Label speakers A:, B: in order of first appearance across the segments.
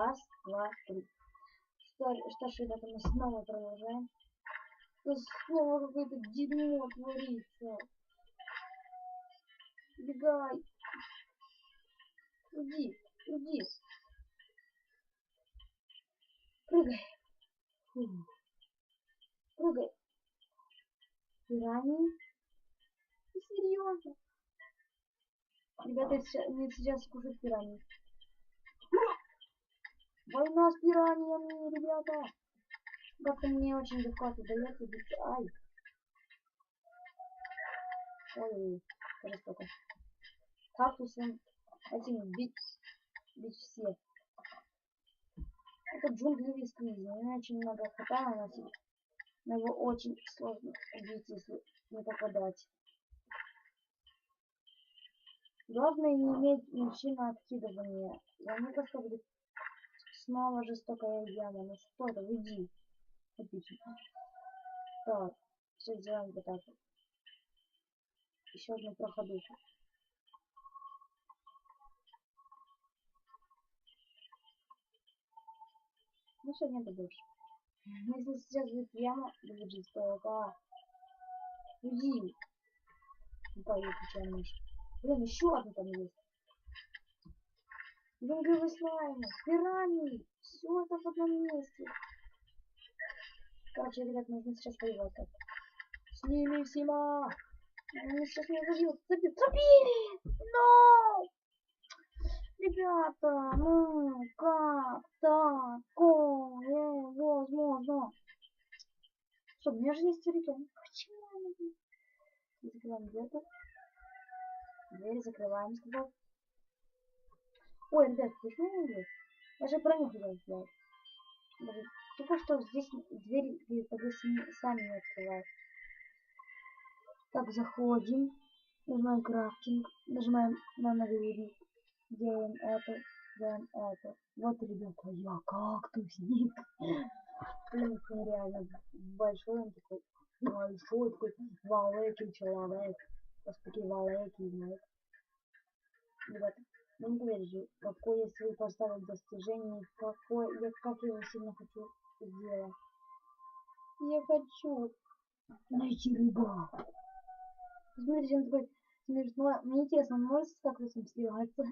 A: Раз, два, три. Что, что ж, ребята, мы снова продолжаем. Тут снова какое-то дерьмо творится. Бегай. Уйди, уйди. Прыгай. Фу. Прыгай. Пираньи? Серьезно? Ребята, сейчас, мне сейчас скушать пираньи. Война с пираньями, ребята. Как-то мне очень легко это дается. Ай. Ой, жестоко. Кактусом этим бить, бить всех. Это джунглевый сквиз. Мне очень много хп наносить. Но его очень сложно убить, если не попадать. Главное не иметь мужчина откидывания. За мне просто будет снова жестокая яма. Ну что это, уйди. Отлично. Так, все сделаем вот так. Еще одну проходуху. Ну что, нет больше. Ну, если сейчас будет яма, будет жестоко. Уйди. Упаю, печально. Блин, еще одна там есть. Джунглевый слайм, пираньи, все это в одном месте. Короче, ребят, нужно сейчас как. С ними всема. Они сейчас меня забьют. Забьют. Забили! Но! Ребята, ну как такое возможно? Что, у меня же есть ребенок. Почему? Закрываем дверь. Дверь закрываем, сказал. Ой, ребят, почему не Я же броню хотел сделать. Только что здесь дверь тобой сами не открывают. Так, заходим. Нажимаем крафтинг. Нажимаем на навери. Делаем это. Делаем это. Вот, ребята, я кактусник. Блин, нереально большой он такой. Большой такой валекий человек. Просто такие валеки, знаете. Ребята, ну не поверите, какое я свои поставил достижение, какой, я как его сильно хочу сделать. Я хочу найти рыбак. Смотрите, он такой смешной. Мне интересно, он может с кактусом сливаться?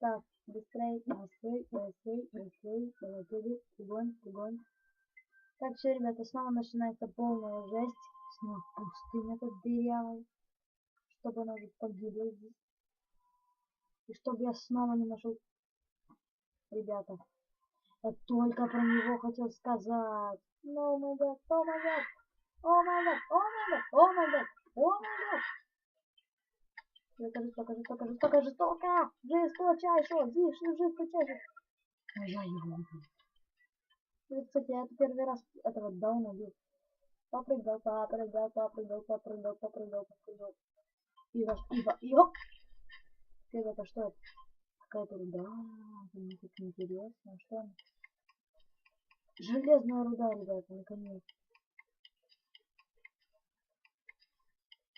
A: Так, быстрее, быстрее, быстрее, быстрее, быстрее, бегом, бегом. Так, все, ребята, снова начинается полная жесть. Снова пустыня тут дырявая. Чтобы она уже погибла здесь. И чтобы я снова не нашел... Ребята, я только про него хотел сказать. No my god, oh my god, oh my god, oh my god, oh my god, oh my god. Это жестоко, жестоко, жестоко, жестоко! Жесточайше! Здесь жесточайше! А я его. Кстати, я это первый раз этого дауна убил. Попрыгал, попрыгал, попрыгал, попрыгал, попрыгал, попрыгал. И раз, и, и, оп! Это что это? Какая-то руда. Мне тут интересно. Что она? Железная руда, ребята, наконец.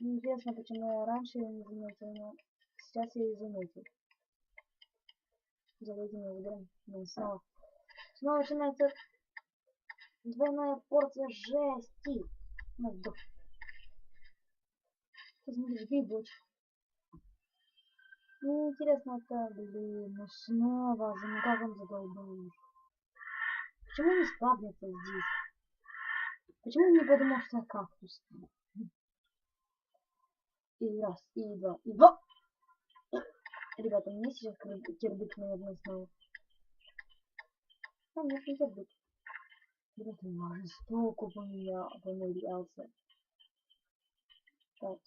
A: Неизвестно, почему я раньше ее не заметил, но сейчас я ее заметил. Заведение ударом. Ну, снова. Снова начинается двойная порция жести. Ну, вдох. Посмотрите, грибочек. Ну, интересно, это, блин, ну снова как он задолбал. Почему не спавнится здесь? Почему не подумал, что я кактус? И раз, и два, и два. Ребята, мне сейчас кирбик, наверное, снова. А, нет, не кирбик. Ребята, жестоко поменял, помылялся. Так.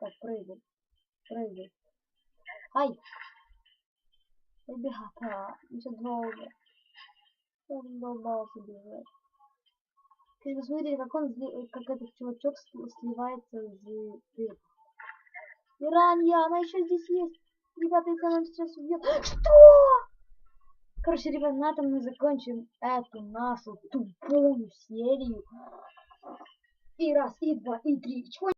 A: Так, прыгай. Прыгай. Ай! Ребята, еще долго. Я задолбался бежать. Ты посмотри, как он, как этот чувачок сливается из дыр. Пиранья, она еще здесь есть. Ребята, если она сейчас убьет. Что? Короче, ребят, на этом мы закончим эту нашу тупую серию. И раз, и два, и три. Чего?